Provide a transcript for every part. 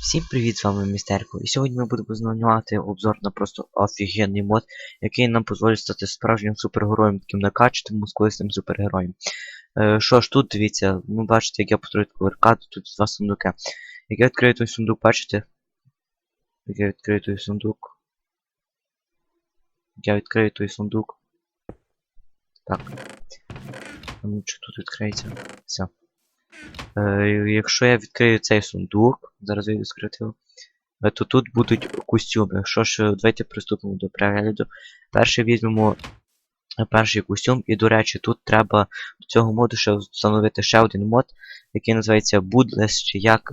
Всім привіт, з вами Містерко. І сьогодні ми будемо знімати обзор на просто офігенний мод, який нам дозволить стати справжнім супергероєм, таким накачатим мускулистим супергероєм. Е, що ж тут, дивіться, ну бачите, як я построю таку аркаду, тут два сундуки. Як я відкрию той сундук, бачите? Як я відкрию той сундук. Як я відкрию той сундук. Так. Ну, що тут відкриється? Все. Е, якщо я відкрию цей сундук, зараз я відкрити е, то тут будуть костюми. Що ж, давайте приступимо до перегляду. Перший візьмемо е, перший костюм, і, до речі, тут треба до цього моду ще встановити ще один мод, який називається Boodless, чи як.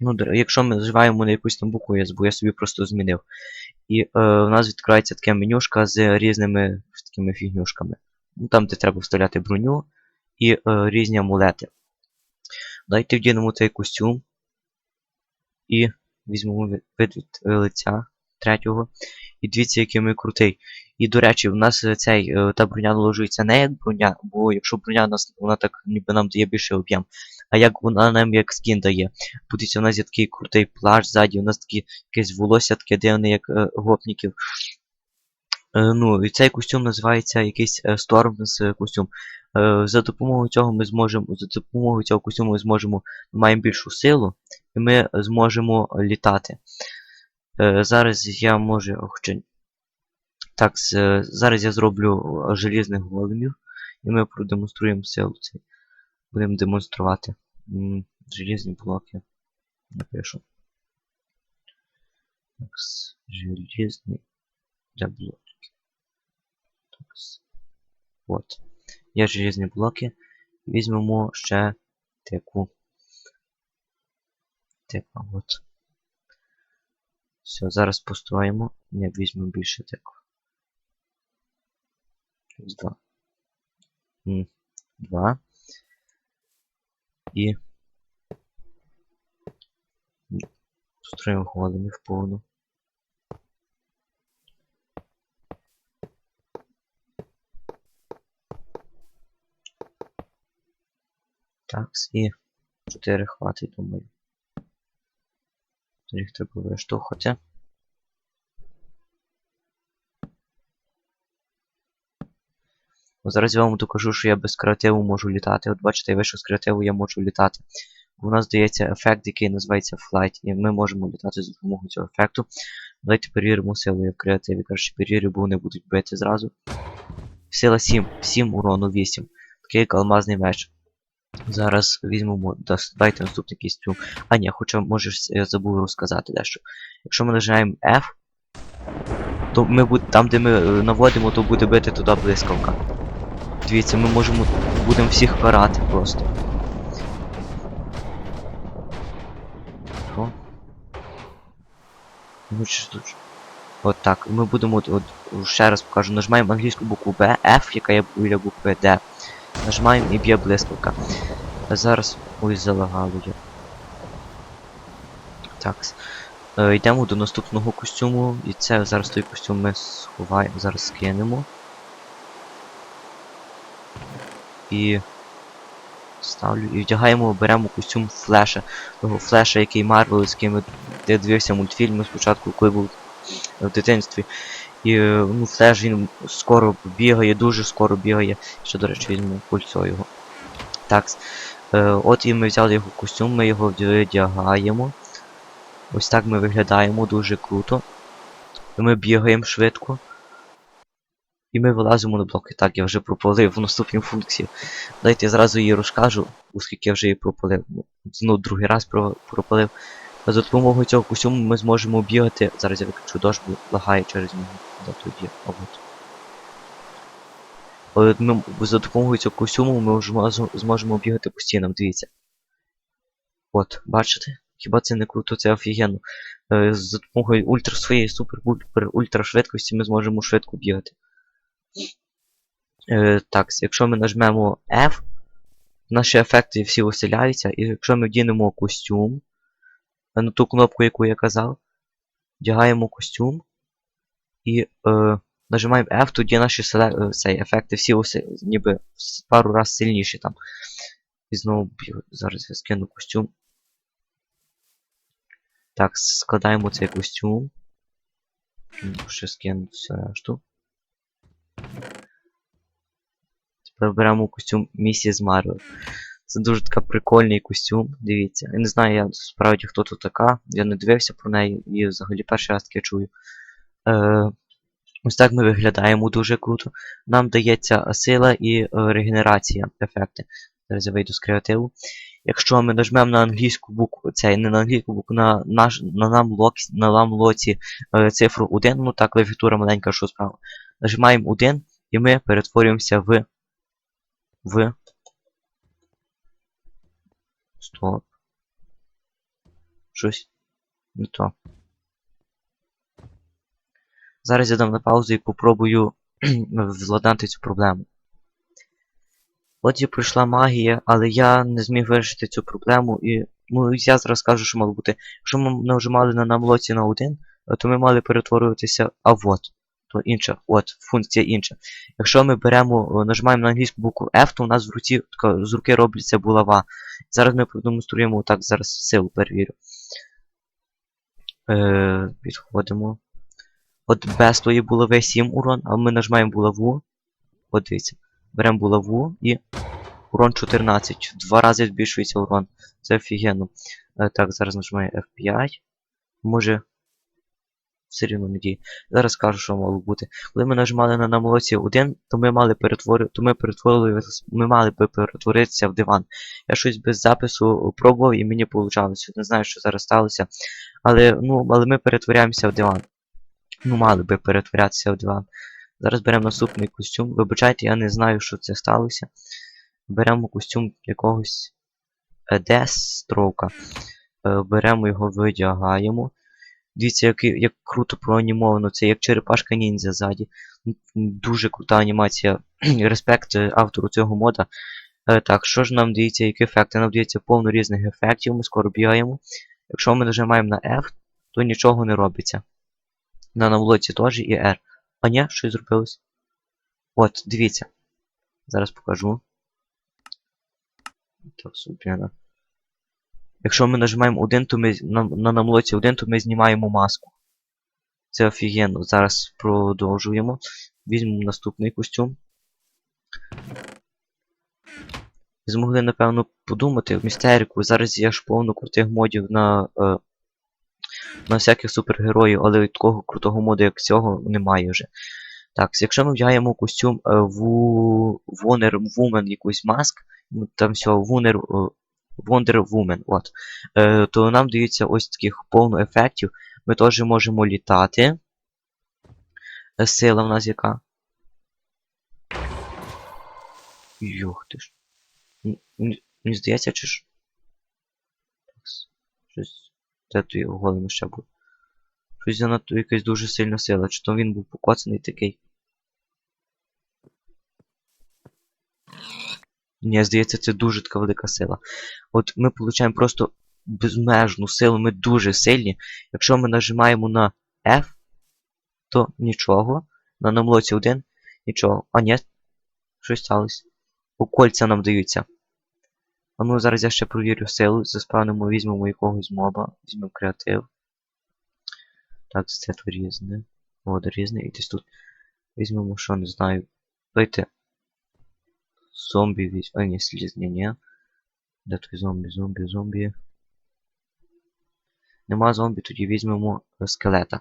Ну, якщо ми наживаємо на якусь там букву, я забув, я собі просто змінив. І е, у нас відкривається така менюшка з різними такими фігнюшками. Ну, там, де треба вставляти броню і е, різні амулети. Дайте вдінемо цей костюм. І візьмемо вид від е, лиця третього. І дивіться, який ми крутий. І, до речі, в нас е, цей, е, та броня наложується не як броня, бо якщо броня нас, вона так ніби нам дає більше об'єм, а як вона нам як скін дає. Подивіться, у нас є такий крутий плащ ззаді, у нас такі якесь волосся таке дивне, як е, гопників. Е, ну, і цей костюм називається якийсь е, Storm's костюм. Е, За допомогою цього ми зможемо, за допомогою цього костюму ми зможемо, ми маємо більшу силу, і ми зможемо літати. Зараз я хоча так, зараз я зроблю желізних големів, і ми продемонструємо силу цей. Будемо демонструвати. Желізні блоки. Напишу. Так, желізні для блоків. От. Є желізні блоки. Візьмемо ще таку. Типа, от. Все, зараз построїмо. Не візьмемо більше. Ось два. Два. І. м, Построїмо големів повну. Так, і 4 хватить, думаю. Їх треба виштовхати. Зараз я вам докажу, що я без креативу можу літати. От бачите, я вийшов з креативу, я можу літати. У нас дається ефект, який називається Flight, і ми можемо літати за допомогою цього ефекту. Давайте перевіримо силу я в креативі. Краще перевірю, бо вони будуть бити зразу. Сила 7, 7 урону 8. Такий як алмазний меч. Зараз візьмемо, дайте наступний кістюм. А ні, хоча може я забув розказати дещо. Якщо ми нажимаємо F, то ми буд- там, де ми е, наводимо, то буде бити туди блискавка. Дивіться, ми можемо будемо всіх карати просто. О. Ну ж тут. От так. Ми будемо от, от ще раз покажу. Нажимаємо англійську букву B, F, яка є біля букви D. Нажимаємо і б'є блискавка. Зараз. Ой, залагало я. Так. Е, йдемо до наступного костюму. І це зараз той костюм ми сховаємо, зараз скинемо. І ставлю. І вдягаємо, беремо костюм флеша. Того флеша, який Марвел, з ким я дивився мультфільми спочатку, коли був в дитинстві. І ну, флеш він скоро бігає, дуже скоро бігає. Ще, до речі, візьму кольцо його. Так. Е, от і ми взяли його костюм, ми його вдягаємо. Ось так ми виглядаємо дуже круто. І Ми бігаємо швидко. І ми вилазимо на блоки. Так, я вже пропалив в наступній функції. Дайте я зразу її розкажу, оскільки я вже її пропалив. Ну другий раз пропалив. А за допомогою цього костюму ми зможемо бігати. Зараз я виключу дощ, лагає через нього. Тут є? А от. Ми, за допомогою цього костюму ми зможемо, зможемо бігати по стінам, дивіться. От, бачите? Хіба це не круто, це офігенно. Е, за допомогою ультра своєї супер ультра, швидкості ми зможемо швидко бігати. Е, так, якщо ми нажмемо F, наші ефекти всі оселяються, і якщо ми вдінемо костюм, на ту кнопку, яку я казав, вдягаємо костюм і е, нажимаємо F, тоді наші е, цей, ефекти всі осе- ніби пару раз сильніші там. І знову зараз я скину костюм. Так, складаємо цей костюм. Ще скину всю решту. Тепер беремо костюм місіс Марвел. Це дуже така прикольний костюм, дивіться. Я не знаю, я справді хто тут така. Я не дивився про неї і взагалі перший раз таке чую. Е, ось так ми виглядаємо дуже круто. Нам дається сила і е, регенерація ефекти. Зараз я вийду з креативу. Якщо ми нажмемо на англійську букву, цей не на англійську букву, на наш на нам лоці, на нам лоці е, цифру 1, ну так, клавіатура маленька, що справа. Нажимаємо 1 і ми перетворюємося в. в. Стоп. Щось. Не то. Зараз я дам на паузу і попробую владнати цю проблему. От і пройшла магія, але я не зміг вирішити цю проблему і. Ну, я зараз скажу, що мало бути. Якщо ми нажимали на намлоці на 1, то ми мали перетворюватися. А вот. Інша. От, функція інша. Якщо ми беремо, нажимаємо на англійську букву F, то у нас в руці така, з руки робиться булава. Зараз ми продемонструємо так, зараз силу перевірю. Е, Підходимо. От без тої булави 7 урон, а ми нажимаємо булаву. От дивіться. Беремо булаву і урон 14. В два рази збільшується урон. Це офігенно. Е, так, зараз нажимаю F5. Може. Все рівно не. Зараз скажу, що мало бути. Коли ми нажимали на намолоці 1, то ми мали перетворити, то ми перетворили, ми мали би перетворитися в диван. Я щось без запису пробував і мені вийшло. Не знаю, що зараз сталося. Але, ну, але ми перетворяємося в диван. Ну, мали би перетворятися в диван. Зараз беремо наступний костюм. Вибачайте, я не знаю, що це сталося. Беремо костюм якогось Дестроука. Беремо його, видягаємо. Дивіться, як, як круто проанімовано. Це як черепашка ніндзя ззаді. Дуже крута анімація. Респект автору цього мода. Е, так, що ж нам дивіться, які ефекти? Нам дається повно різних ефектів, ми скоро бігаємо. Якщо ми нажимаємо на F, то нічого не робиться. На навлоці теж і R. А ні, щось зробилось. От, дивіться. Зараз покажу. Так, супер. Якщо ми нажимаємо 1, то ми на, на намлоці 1, то ми знімаємо маску. Це офігенно. Зараз продовжуємо. Візьмемо наступний костюм. Змогли, напевно, подумати в містерику. Зараз є ж повно крутих модів на е, на всяких супергероїв, але такого крутого моду, як цього, немає вже. Так, якщо ми вдягаємо костюм е, Wonder Woman якусь маск, там все, Wonder, е, Wonder Woman, от, е, то нам дається ось таких повно ефектів. Ми теж можемо літати. Е, Сила в нас яка. Йох ти ж. Мені здається, чи ж. Щось. Де то його ще буде. Щось занадто якась дуже сильна сила. Чи то він був покоцаний такий. Ні, здається, це дуже така велика сила. От ми отримуємо просто безмежну силу, ми дуже сильні. Якщо ми нажимаємо на F, то нічого. На намлоці 1 нічого. А ні, щось сталося. У кольця нам даються. А ну зараз я ще провірю силу. Заспавнимо, візьмемо якогось моба, візьмемо креатив. Так, це тут різне. Вода різне. І десь тут візьмемо, що не знаю. Давайте. Зомбі візьмемо. А, ні, слізні, ні. Де той зомбі, зомбі, зомбі. Нема зомбі, тоді візьмемо скелета.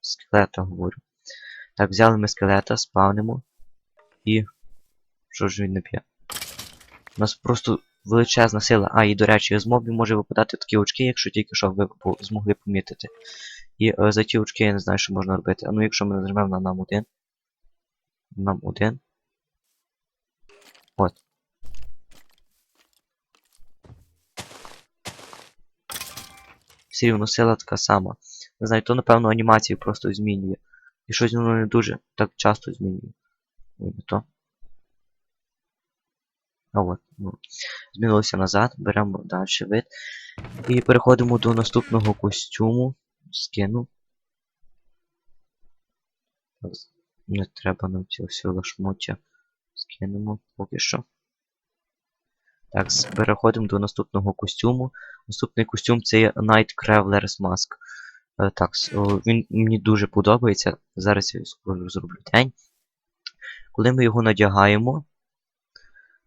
Скелета говорю. Так, взяли ми скелета, спавнимо. І. Що ж він не п'є? У нас просто величезна сила. А, і до речі, з мобів може випадати такі очки, якщо тільки що ви змогли помітити. І е, за ті очки я не знаю, що можна робити. А ну якщо ми нажмемо на нам один. Нам один. От. Все рівно сила така сама. Не знаю, то напевно анімацію просто змінює. І щось воно не дуже так часто змінює. Ой, то. А от, ну, змінилося назад, беремо далі вид. І переходимо до наступного костюму. Скину. Не треба нам ці всі лашмотя. Скинемо поки що. Так, переходимо до наступного костюму. Наступний костюм це є Night Traveler's Mask. Е, Так, він мені дуже подобається. Зараз я скоро зроблю день. Коли ми його надягаємо,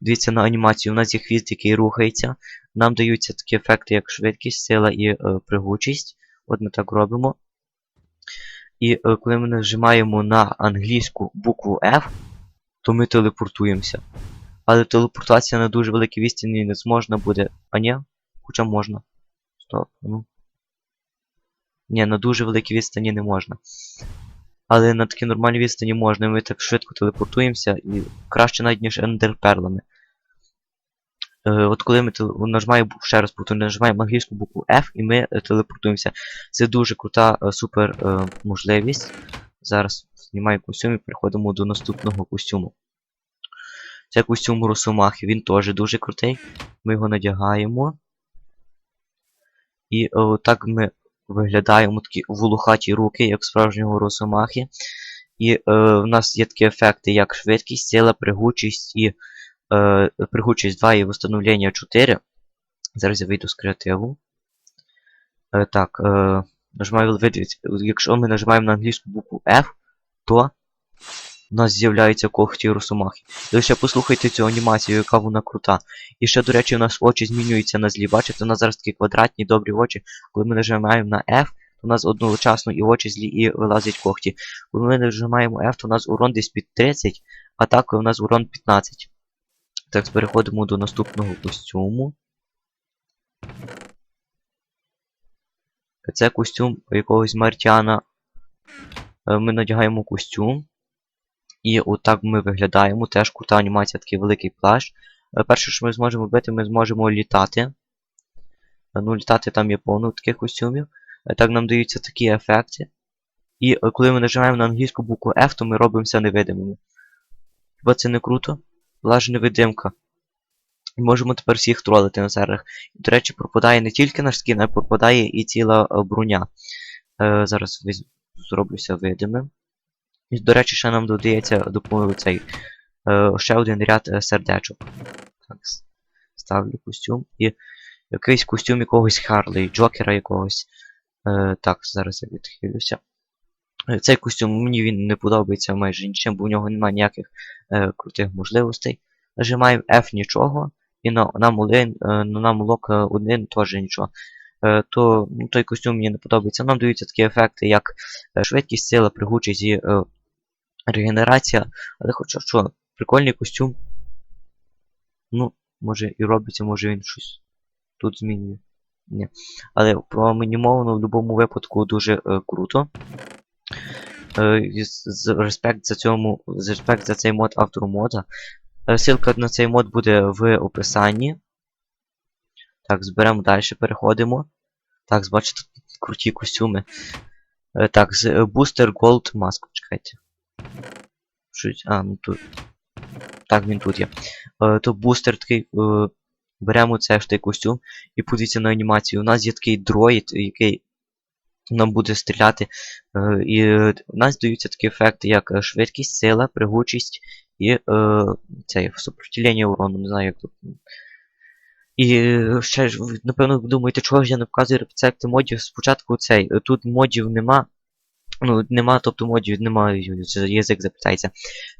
дивіться на анімацію, у нас є хвіст, який рухається. Нам даються такі ефекти, як швидкість, сила і е, пригучість. От ми так робимо. І е, коли ми нажимаємо на англійську букву F, то ми телепортуємося. Але телепортація на дуже великій відстані не зможна буде. А ні? Хоча можна. Стоп, ну. Ні, на дуже великій відстані не можна. Але на такій нормальній відстані можна, ми так швидко телепортуємося і краще навіть ніж ендерперлами. Е, от коли ми теле- нажимаємо, ще раз повторю, нажимаємо англійську букву F і ми е, телепортуємося. Це дуже крута е, супер е, можливість. Зараз знімаю костюм і переходимо до наступного костюму. Це костюм Росомахи, він теж дуже крутий. Ми його надягаємо. І е, так ми виглядаємо такі волохаті руки, як справжнього Росомахи. І е, в нас є такі ефекти, як швидкість, сила, пригучість і е, пригучість 2 і встановлення 4. Зараз я вийду з креативу. Е, так, е, нажимаю. Якщо ми нажимаємо на англійську букву F, то у нас з'являються когті Росомахи. Лише послухайте цю анімацію, яка вона крута. І ще, до речі, у нас очі змінюються на злі. Бачите, у нас зараз такі квадратні добрі очі. Коли ми нажимаємо на F, то у нас одночасно і очі злі, і вилазять когті. Коли ми нажимаємо F, то у нас урон десь під 30, а так у нас урон 15. Так, переходимо до наступного костюму. Це костюм якогось Мартіана. Е, Ми надягаємо костюм. І отак ми виглядаємо. Теж крута анімація, такий великий плащ. Е, Перше, що ми зможемо робити, ми зможемо літати. Е, Ну, літати там є повно таких костюмів. Так нам даються такі ефекти. І коли ми нажимаємо на англійську букву F, то ми робимося невидимими. Хіба це не круто? Була ж невидимка. Можемо тепер всіх тролити на серверах. До речі, пропадає не тільки наш скін, а пропадає і ціла броня. Зараз візь- зроблюся видимим. І, до речі, ще нам додається допомогу цей е, ще один ряд е, сердечок. Так, ставлю костюм. І якийсь костюм якогось Харлей, Джокера якогось. Е, так, зараз я відхилюся. Е, Цей костюм мені він не подобається майже нічим, бо в нього немає ніяких е, крутих можливостей. Нажимаємо F нічого, і на, нам один, е, на нам лок 1 теж нічого. Е, то ну, той костюм мені не подобається. Нам даються такі ефекти, як е, швидкість, сила, пригучість і е, регенерація. Але хоча що, прикольний костюм. Ну, може і робиться, може він щось тут змінює. Ні. Але промінімовано в будь-якому випадку дуже е, круто. Е, з- респект за цьому, з- респект за цей мод автору мода. Е, Ссылка на цей мод буде в описанні. Так, зберемо далі, переходимо. Так, бачите, тут круті костюми. Е, Так, з е, Booster Gold Mask. Чекайте. Щось. А, ну тут. Так, він тут є. Е, То бустер такий. е, Беремо цей ж той костюм і подивіться на анімацію. У нас є такий дроїд, який нам буде стріляти. І у нас даються такі ефекти, як швидкість, сила, пригучість і е, цей супротивлення урону, не знаю як тут. І е, ще ж, напевно, думаєте, чого ж я не показую рецепти модів. Спочатку цей. е, Тут модів нема. Ну, нема, тобто модів, нема, ю- це язик запитається.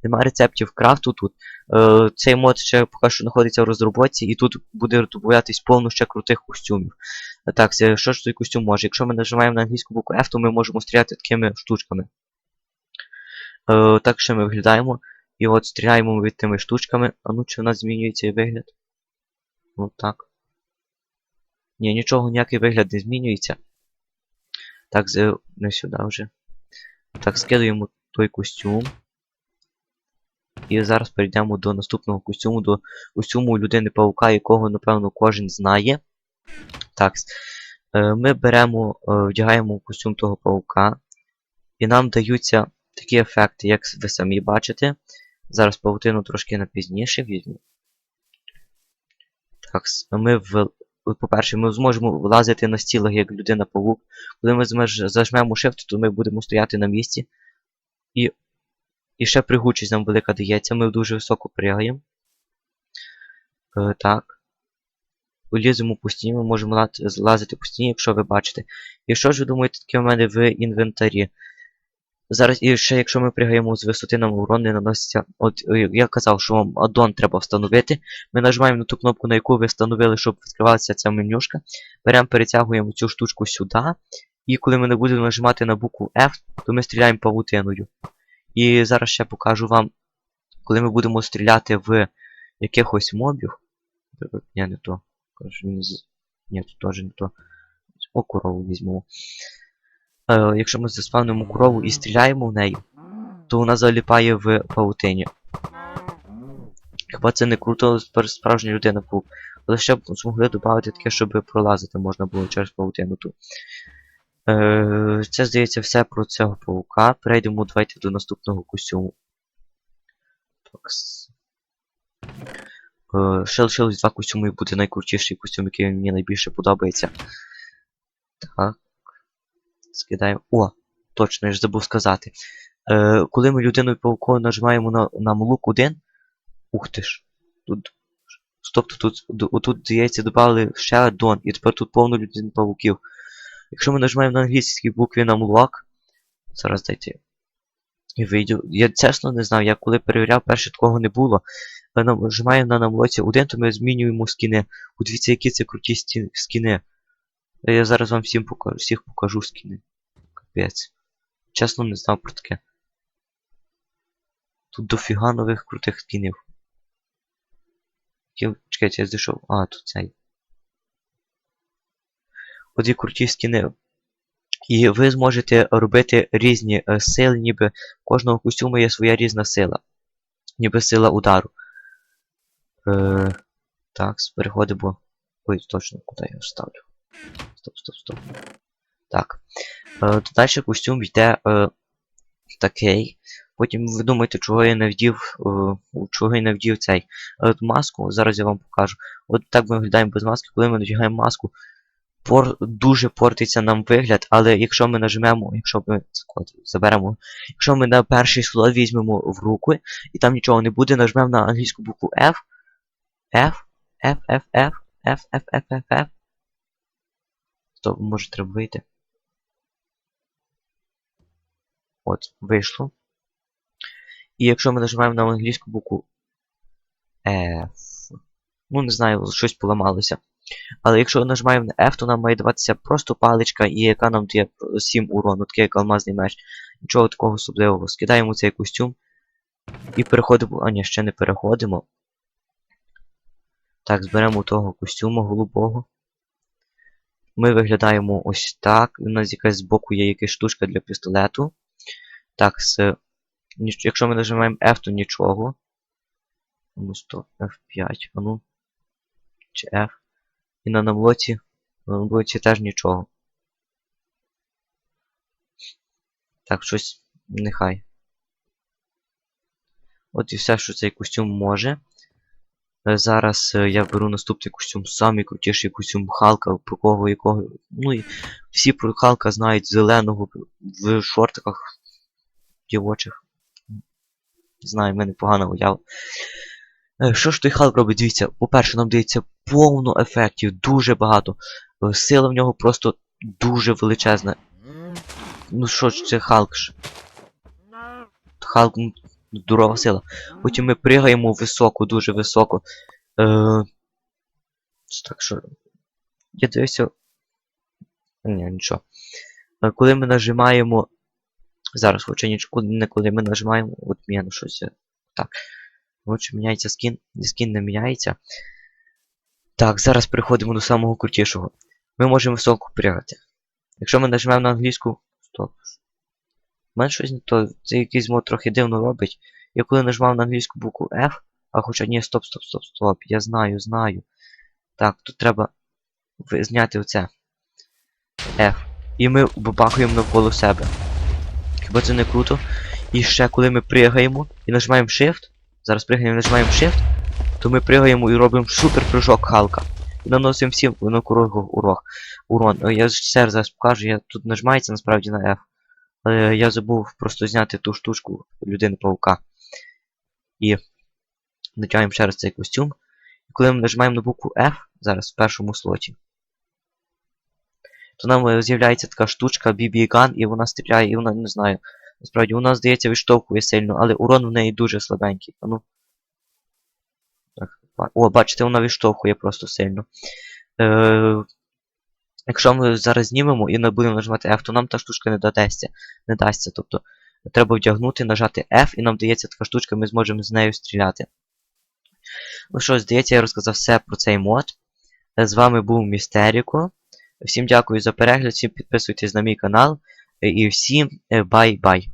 Нема рецептів крафту тут. Е, цей мод ще поки що знаходиться в розробці, і тут буде добавлятись повно ще крутих костюмів. Е, Так, що ж той костюм може? Якщо ми нажимаємо на англійську букву F, то ми можемо стріляти такими штучками. Е, так що ми виглядаємо. І от стріляємо від тими штучками. А ну чи в нас змінюється вигляд? Ну так. Ні, нічого, ніякий вигляд не змінюється. Так, не сюди вже. Так, скидуємо той костюм. І зараз перейдемо до наступного костюму, до костюму людини паука, якого, напевно, кожен знає. Так. е, Ми беремо, е, вдягаємо костюм того паука. І нам даються такі ефекти, як ви самі бачите. Зараз паутину трошки на пізніше візьму. Ми в. По-перше, ми зможемо влазити на стілах як людина павук. Коли ми зажмемо Shift, то ми будемо стояти на місці. І і ще пригучість нам велика дається, ми дуже високо пригаємо. Е, так. ліземо по стіні, ми можемо злазити по стіні, якщо ви бачите. І що ж ви думаєте таке в мене в інвентарі? Зараз, і ще якщо ми пригаємо з висоти, нам урон не наноситься. От е, я казав, що вам аддон треба встановити. Ми нажимаємо на ту кнопку, на яку ви встановили, щоб відкривалася ця менюшка. Беремо, перетягуємо цю штучку сюди. І коли ми не будемо нажимати на букву F, то ми стріляємо павутиною. І зараз ще покажу вам, коли ми будемо стріляти в якихось мобів. Ні, не то. Ні, тут теж не то. О, корову візьмемо. Е, якщо ми заспавнимо корову і стріляємо в неї, то вона заліпає в павутині. Хіба це не круто, справжня людина паук. Але ще б змогли додати таке, щоб пролазити можна було через павутину ту. Е, це здається все про цього паука. Перейдемо давайте до наступного костюму. Такс. Е, ще лишилось два костюми і буде найкрутіший костюм, який мені найбільше подобається. Так. Скидаємо. О! Точно, я ж забув сказати. Е, коли ми людиною паукою нажимаємо на, на лук 1. Ух ти ж. Тут. Стоп, тут, тут, тут здається, додали ще аддон, і тепер тут повно людей павуків. Якщо ми нажимаємо на англійській букві на мулак. Зараз дайте. І вийду. Я чесно не знав, я коли перевіряв, перше такого не було. Е, Нажимаємо на намлоці 1, то ми змінюємо скіни. Подивіться, які це круті скіни. Я зараз вам всім покажу, всіх покажу скіни. Капець. Чесно не знав про таке. Тут дофіга нових крутих скінів. Чекайте, я зайшов. А, тут цей. Є круті скіни. І ви зможете робити різні е, сили, ніби кожного костюму є своя різна сила. Ніби сила удару. Е, так, переходимо. Ой, точно, куди я ставлю. Стоп, стоп, стоп. Так. Е, далі костюм йде е, такий. Потім ви думаєте, чого я не вдів, е, чого я не вдів цей е, маску. Зараз я вам покажу. От так ми виглядаємо без маски, коли ми надягаємо маску. Пор, дуже портиться нам вигляд, але якщо ми нажмемо, якщо ми от, заберемо, якщо ми на перший слот візьмемо в руку, і там нічого не буде, нажмемо на англійську букву F, F, F, F, F, F, F, F, F, F. Стоп, може треба вийти. От, вийшло. І якщо ми нажимаємо на англійську букву F. Ну, не знаю, щось поламалося. Але якщо нажимаємо на F, то нам має даватися просто паличка, і яка нам дає 7 урону, такий як алмазний меч. Нічого такого особливого. Скидаємо цей костюм. І переходимо. А ні, ще не переходимо. Так, зберемо того костюму голубого. Ми виглядаємо ось так. У нас якась збоку є якась штучка для пістолету. Так, з... якщо ми нажимаємо F, то нічого. Ну, стоп, F5, а ну. Чи F. І на намлоці. На намлоці теж нічого. Так, щось нехай. От і все, що цей костюм може. Е, Зараз е, я беру наступний костюм, самий крутіший костюм Халка, про кого якого. Ну і всі про Халка знають зеленого в шортиках дівочих. Знаю, в мене погана уява. Е, Що ж той Халк робить? Дивіться, по-перше, нам дається повно ефектів, дуже багато. Сила в нього просто дуже величезна. Ну що ж, це Халк ж. Халк, ну, здорова сила. Потім ми пригаємо високо, дуже високо. Е, так що. Я дивився. Ні, нічого. Е, Коли ми нажимаємо. Зараз, хоча не коли ми нажимаємо. От міняно щось. Так. Отже, міняється скін. Скін не міняється. Так, зараз переходимо до самого крутішого. Ми можемо високо пригати. Якщо ми нажмемо на англійську. Мене щось не то. Це якийсь мод трохи дивно робить. Я коли нажимав на англійську букву F. А хоча ні, стоп, стоп, стоп, стоп. Я знаю, знаю. Так, тут треба зняти оце. F. І ми бабахаємо навколо себе. Хіба це не круто? І ще коли ми пригаємо і нажимаємо Shift. Зараз пригаємо і нажимаємо Shift, то ми пригаємо і робимо супер прыжок Халка. І наносимо всім на урок. урон. Я ще зараз покажу, я тут нажимається насправді на F. Але я забув просто зняти ту штучку людини паука. І натягуємо ще раз цей костюм. І коли ми нажимаємо на букву F, Зараз в першому слоті. То нам е, з'являється така штучка BB Gun, і вона стріляє, і вона не знаю. Насправді вона, здається, відштовхує сильно, але урон в неї дуже слабенький. А ну. Так, О, бачите, вона відштовхує просто сильно. Е, якщо ми зараз знімемо і не будемо нажимати F, то нам та штучка не дадасться. Не дасться. Тобто треба вдягнути, нажати F, і нам дається така штучка, ми зможемо з нею стріляти. Ну що, здається, я розказав все про цей мод. З вами був Містеріко. Всім дякую за перегляд, всім підписуйтесь на мій канал. І всім е, бай-бай.